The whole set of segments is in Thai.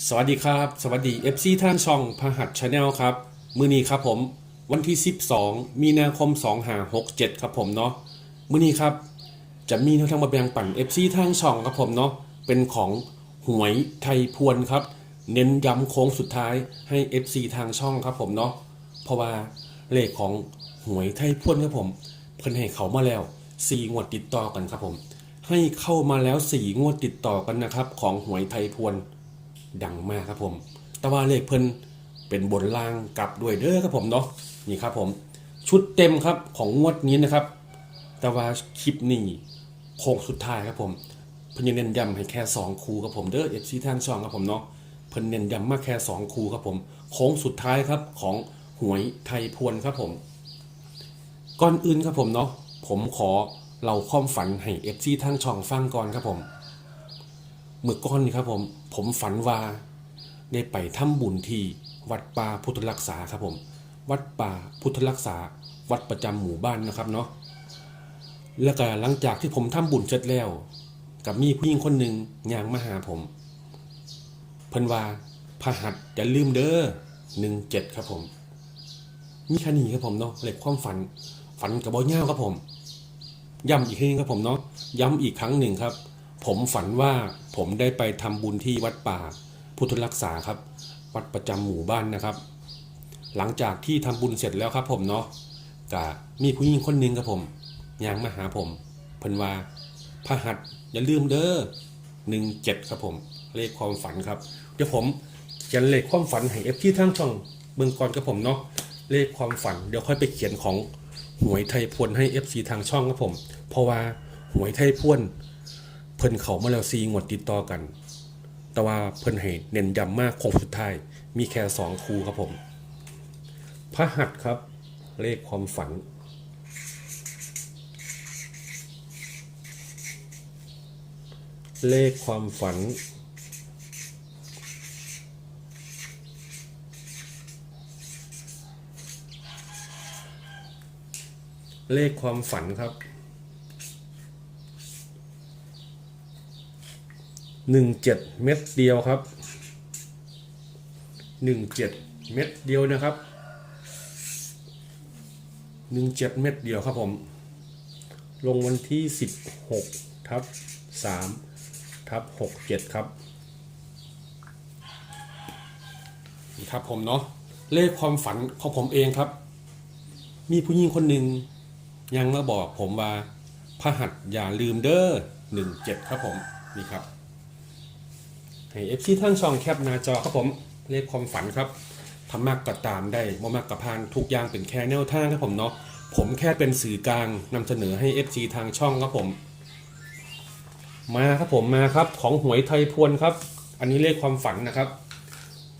สวัสดีครับ สวัสดี FC ท่านช่องพหัสชาแนลครับ มือนี้ครับผมวันที่ 12 มีนาคม 2567 ครับผมเนาะมือนี้ครับ จะมีแนวทางมาแบ่งปัน FC ทางช่องครับผมเนาะเป็นของหวยไทยพวนครับ เน้นย้ำโค้งสุดท้ายให้ FC ทางช่องครับผมเนาะเพราะว่าเลขของหวยไทยพวนครับผม เพิ่นให้เขามาแล้ว4งวดติดต่อกันครับผม ให้เข้ามาแล้ว4งวดติดต่อกันนะครับ ของหวยไทยพวน ดังมากครับผม แต่ว่าเลขเพิ่นเป็นบนล่างกลับด้วยเด้อครับผมเนาะนี่ครับผมชุดเต็มครับของงวดนี้นะครับ แต่ว่าคลิปนี้โค้งสุดท้ายครับผมเพิ่นยังเน้นย้ำให้แค่ 2 คูครับผมเด้อ FC ทางช่องครับผมเนาะเพิ่นเน้นย้ำมาแค่ 2 คูครับผมโค้งสุดท้ายครับของหวยไทยพวนครับผมก่อนอื่นครับผมเนาะผมขอเล่าความฝันให้ FC ทางช่องฟังก่อนครับผม เมื่อก่อนนี่ครับผม ผมฝันว่าได้ไปทำบุญที่วัดป่าพุทธรักษาครับผม วัดป่าพุทธรักษา วัดประจำหมู่บ้านนะครับเนาะ แล้วก็หลังจากที่ผมทำบุญเสร็จแล้ว กับมีผู้หญิงคนหนึ่งย่างมาหาผม เพิ่นว่าพหัสอย่าลืมเด้อหนึ่งเจ็ดครับผม มีแค่นี้ครับผมเนาะเหล็กความฝัน ฝันกับบ่ย่าครับผม ย้ำอีกครั้งครับผมเนาะ ย้ำอีกครั้งหนึ่งครับ ผมฝันว่าผมได้ไปทำบุญที่วัดป่าพุทธรักษาครับ วัดประจำหมู่บ้านนะครับ หลังจากที่ทำบุญเสร็จแล้วครับผมเนาะก็มีผู้หญิงคนหนึ่งครับผมย่างมาหาผมเพิ่นว่าพระหัสอย่าลืมเด้อหนึ่งเจ็ดครับผม เลขความฝันครับ เดี๋ยวผมเขียนเลขความฝันให้เอฟที่ทั้งช่องเบิ่งก่อนครับผมเนาะเลขความฝันเดี๋ยวค่อยไปเขียนของหวยไทยพวนให้ FC ทางช่องครับผม เพราะว่าหวยไทยพวน พิ่นเขามาแล้วซีงวดติดต่อกัน แต่ว่าเพิ่นให้เน้นย้ำมากคงสุดท้าย มีแค่สองคูครับผม พระหัตถ์ครับ เลขความฝัน เลขความฝัน เลขความฝันครับ หนึ่งเจ็ดเม็ดเดียวครับหนึ่งเจ็ดเม็ดเดียวนะครับหนึ่งเจ็ดเม็ดเดียวครับผม ลงวันที่สิบหกทับสามทับหกเจ็ดครับนี่ครับผมเนาะเลขความฝันของผมเองครับ มีผู้หญิงคนหนึ่งยังมาบอกผมว่าพระหัตถ์อย่าลืมเด้อหนึ่งเจ็ดครับผม นี่ครับ ให้เอฟซีท่านช่องแคปหน้าจอครับผมเลขความฝันครับทำมากก็ตามได้บ่มากกับพานทุกอย่างเป็นแค่แนวทางครับผมเนาะผมแค่เป็นสื่อกลางนำเสนอให้ FC ทางช่องครับผม มาครับผมมาครับของหวยไทยพวนครับ อันนี้เลขความฝันนะครับ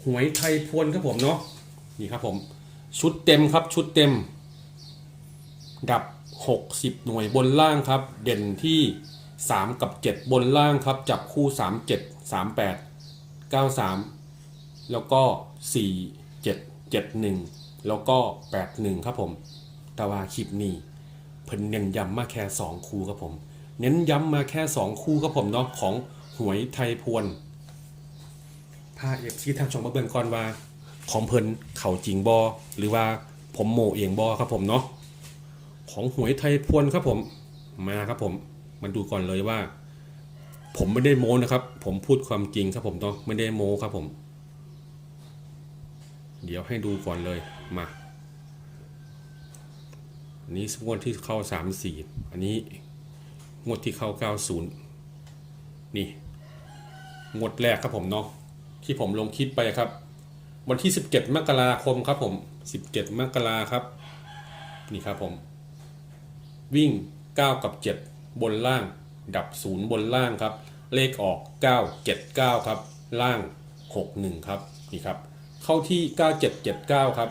หวยไทยพวนครับผมเนาะนี่ครับผม ชุดเต็มครับชุดเต็ม ดับ 60 หน่วยบนล่างครับ เด่นที่ 3 กับ 7 บนล่างครับ จับคู่ 3 7 3 8 9 3 แล้วก็ 4 7 7 1 แล้วก็ 8 1 ครับผม แต่ว่าคลิปนี้เพิ่นเน้นย้ำมาแค่ 2 คู่ครับผม เน้นย้ำมาแค่ 2 คู่ครับผมเนาะของหวยไทยพวนพาเอฟซีทางช่องมาเบิ่งก่อนว่าของเพิ่นเข่าจริงบอหรือว่าผมโมเองบอครับผมเนาะของหวยไทยพวนครับผมมาครับผมมาดูก่อนเลยว่า ผมไม่ได้โม้นะครับ ผมพูดความจริงครับผมต้องไม่ได้โม้ครับผม เดี๋ยวให้ดูก่อนเลยมาอันนี้งวดที่เข้าสามสี่อันนี้งวดที่เข้าเก้าศูนย์นี่งวดแรกครับผมเนาะที่ผมลงคลิปไปครับ วันที่ 17 มกราคมครับผม 17 มกราครับ นี่ครับผม วิ่ง 9 กับ 7 บนล่าง ดับ0บนล่างครับ เลขออก 9 7 9 ครับ ล่าง 6 1 ครับนี่ครับ เข้าที่ 9779 ครับ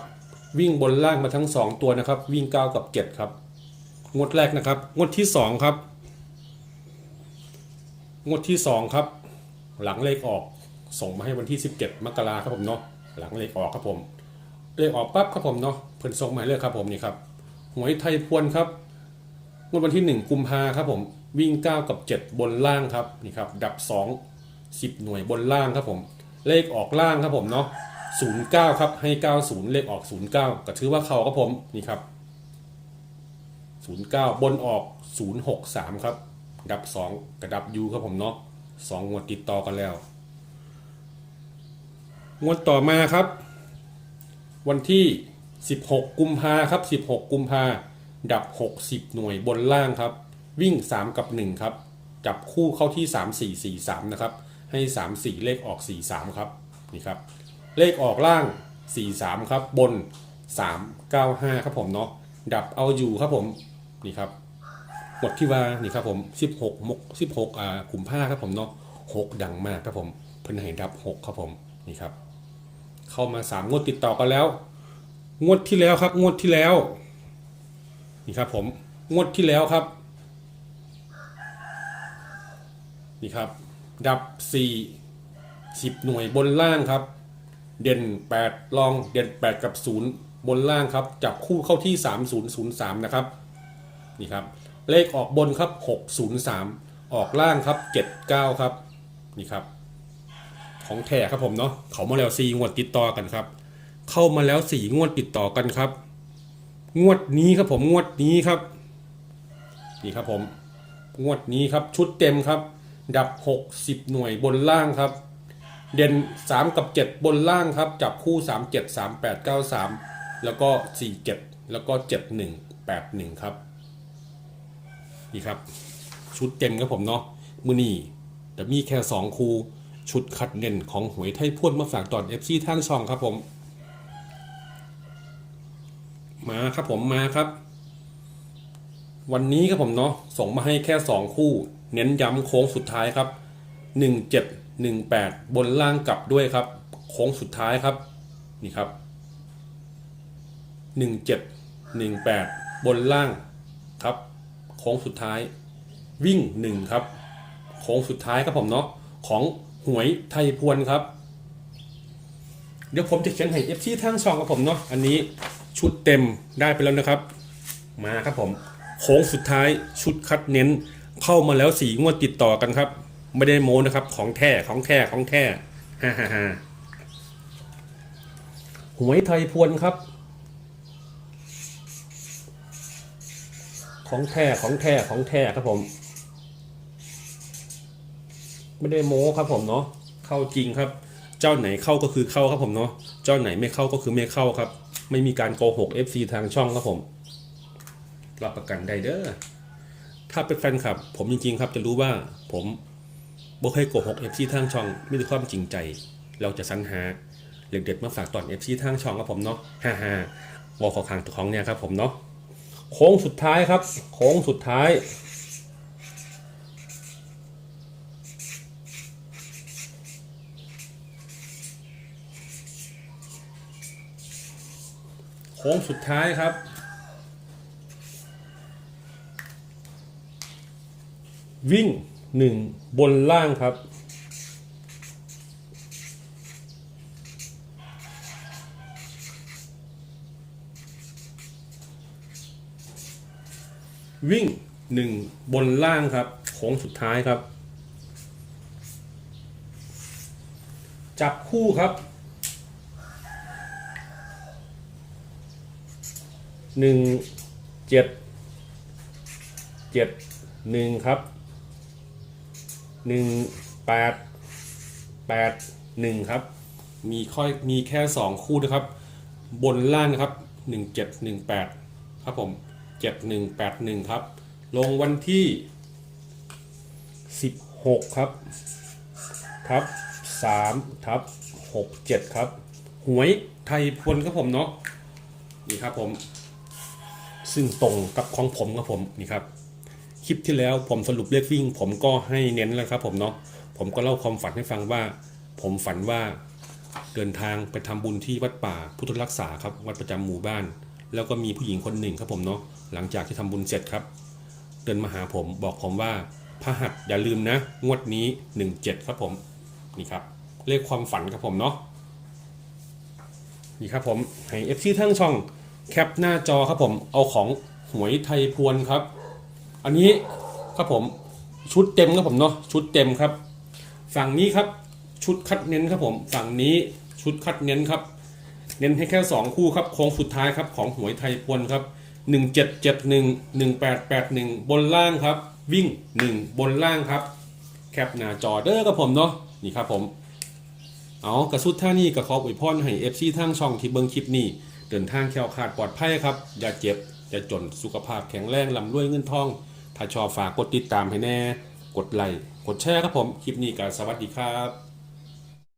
วิ่งบนล่างมาทั้ง 2 ตัวนะครับ วิ่ง 9 กับ 7 ครับ งวดแรกนะครับ งวดที่ 2 ครับ งวดที่ 2 ครับ หลังเลขออกส่งมาให้วันที่ 17 มกราครับผมเนาะหลังเลขออกครับผมเลขออกปั๊บครับผมเนาะเพิ่นส่งมาให้เลยครับผมนี่ครับหวยไทยพวนครับงวดวันที่ 1 กุมภาครับผม วิ่ง 9 กับ 7 บนล่างครับนี่ครับดับ 2 10 หน่วยบนล่างครับผม เลขออกล่างครับผมเนาะ09 ครับให้ 90 เลขออก 09 ก็ถือว่าเขาครับผมนี่ครับ 09 บนออก 063 ครับ ดับ 2 กระดับ U ครับผมเนาะ2งวดติดต่อกันแล้วงวดต่อมาครับ วันที่ 16 กุมภาครับ 16 กุมภาดับ 60 หน่วยบนล่างครับ วิ่ง 3 กับ 1 ครับ จับคู่เข้าที่ 3 4 4 3 นะครับ ให้ 3 4 เลขออก 4 3 ครับ นี่ครับ เลขออกล่าง 4 3 ครับ บน 3 9 5 ครับผมเนาะ ดับเอาอยู่ครับผม นี่ครับหมดที่ว่า นี่ครับผม 16มก16อ่ากุมภาครับผมเนาะ6ดังมากครับผม เพิ่นให้ดับ 6 ครับผม นี่ครับ เข้ามา 3 งวดติดต่อกันแล้ว งวดที่แล้วครับ งวดที่แล้ว นี่ครับผม งวดที่แล้วครับ นี่ครับ ดับ 4 10 หน่วยบนล่างครับ เด่น 8 ลองเด่น 8 กับ 0 บนล่างครับ จับคู่เข้าที่ 3003 นะครับ นี่ครับ เลขออกบนครับ 603 ออกล่างครับ 79 ครับ นี่ครับ ของแท้ครับผมเนาะ เขามาแล้ว 4 งวดติดต่อกันครับ เข้ามาแล้ว 4 งวดติดต่อกันครับ งวดนี้ครับผม งวดนี้ครับ นี่ครับผม งวดนี้ครับ ชุดเต็มครับ ดับ 60 หน่วยบนล่างครับ เด่น 3 กับ 7 บนล่างครับ จับคู่ 3 7 3 8 9 3 แล้วก็ 4 7 แล้วก็ 7 1 8 1 ครับ นี่ครับ ชุดเต็มครับผมเนาะมือนี่แต่มีแค่ 2 คู่ชุดคัดเน้นของหวยไทยพ่วนมาฝากตอน FC ทางช่องครับผม มาครับผมมาครับ วันนี้ครับผมเนาะส่งมาให้แค่ 2 คู่ เน้นย้ำโค้งสุดท้ายครับ 17 18 บนล่างกลับด้วยครับ โค้งสุดท้ายครับนี่ครับ 17 18 บนล่างครับ โค้งสุดท้าย วิ่ง 1 ครับ โค้งสุดท้ายครับผมเนาะของหวยไทยพวนครับ เดี๋ยวผมจะเขียนให้เอฟซีทางช่องกับผมเนาะอันนี้ชุดเต็มได้ไปแล้วนะครับ มาครับผม โค้งสุดท้ายชุดคัดเน้น เข้ามาแล้วสีงวดติดต่อกันครับ ไม่ได้โม้นะครับ ของแท้ของแท้ของแท้ฮ่าฮ่าฮ่าหวยไทยพวนครับ ของแท้ของแท้ของแท้ครับผม ไม่ได้โม้ครับผมเนาะเข้าจริงครับ เจ้าไหนเข้าก็คือเข้าครับผมเนาะเจ้าไหนไม่เข้าก็คือไม่เข้าครับ ไม่มีการโกหก FC ทางช่องครับผม รับประกันได้เด้อ ถ้าเป็นแฟนคลับ ผมจริง ๆ ครับจะรู้ว่าผมบ่เคยโกหก FC ทางช่องมีแต่ความจริงใจ เราจะสรรหาเด็ดๆมาฝากตอน FC ทางช่องครับผมเนาะฮ่าฮ่าๆวอลขอคางตัวของเนี่ยครับผมเนาะโค้งสุดท้ายครับ โค้งสุดท้าย โค้งสุดท้ายครับ วิ่งหนึ่งบนล่างครับ วิ่งหนึ่งบนล่างครับโค้งสุดท้ายครับ จับคู่ครับหนึ่งเจ็ดเจ็ดหนึ่งครับ หนึ่งแปดแปดหนึ่งครับ มีค่อยมีแค่สองคู่นะครับ บนล่างนะครับหนึ่งเจ็ดหนึ่งแปดครับผมเจ็ดหนึ่งแปดหนึ่งครับ ลงวันที่สิบหกครับ ทับสามทับหกเจ็ดครับ หวยไทยพลครับผมเนาะนี่ครับผม ซึ่งตรงกับของผมครับผมนี่ครับ คลิปที่แล้วผมสรุปเลขวิ่ง ผมก็ให้เน้นแล้วครับผมเนาะผมก็เล่าความฝันให้ฟังว่า ผมฝันว่าเดินทางไปทำบุญที่วัดป่าพุทธรักษาครับวัดประจำหมู่บ้าน แล้วก็มีผู้หญิงคนหนึ่งครับผมเนาะหลังจากที่ทำบุญเสร็จครับ เดินมาหาผมบอกผมว่าพระหัสอย่าลืมนะ งวดนี้ 17 ครับผมนี่ครับ เลขความฝันครับผมเนาะนี่ครับผมให้เอฟซีทั้งช่องแคปหน้าจอครับผมเอาของหวยไทยพวนครับ อันนี้ครับผมชุดเต็มครับผมเนาะชุดเต็มครับ ฝั่งนี้ครับชุดคัดเน้นครับผม ฝั่งนี้ชุดคัดเน้นครับ เน้นให้แค่ 2 คู่ครับโค้งสุดท้ายครับของหวยไทยปวนครับ1771 1881 บนล่างครับ วิ่ง 1 บนล่างครับ แคปหน้าจอเด้อครับผมเนาะนี่ครับผมเอากระสุดท่านี้ก็ขออวยพรให้ FC ทางช่องที่เบิ่งคลิปนี้ เดินทางแคล้วคลาดปลอดภัยครับ อย่าเจ็บ อย่าจนสุขภาพแข็งแรงลำรวยเงินทอง ถ้าชอบฝากกดติดตามให้แน่ กดไลค์ กดแชร์ครับผม คลิปนี้ก็สวัสดีครับ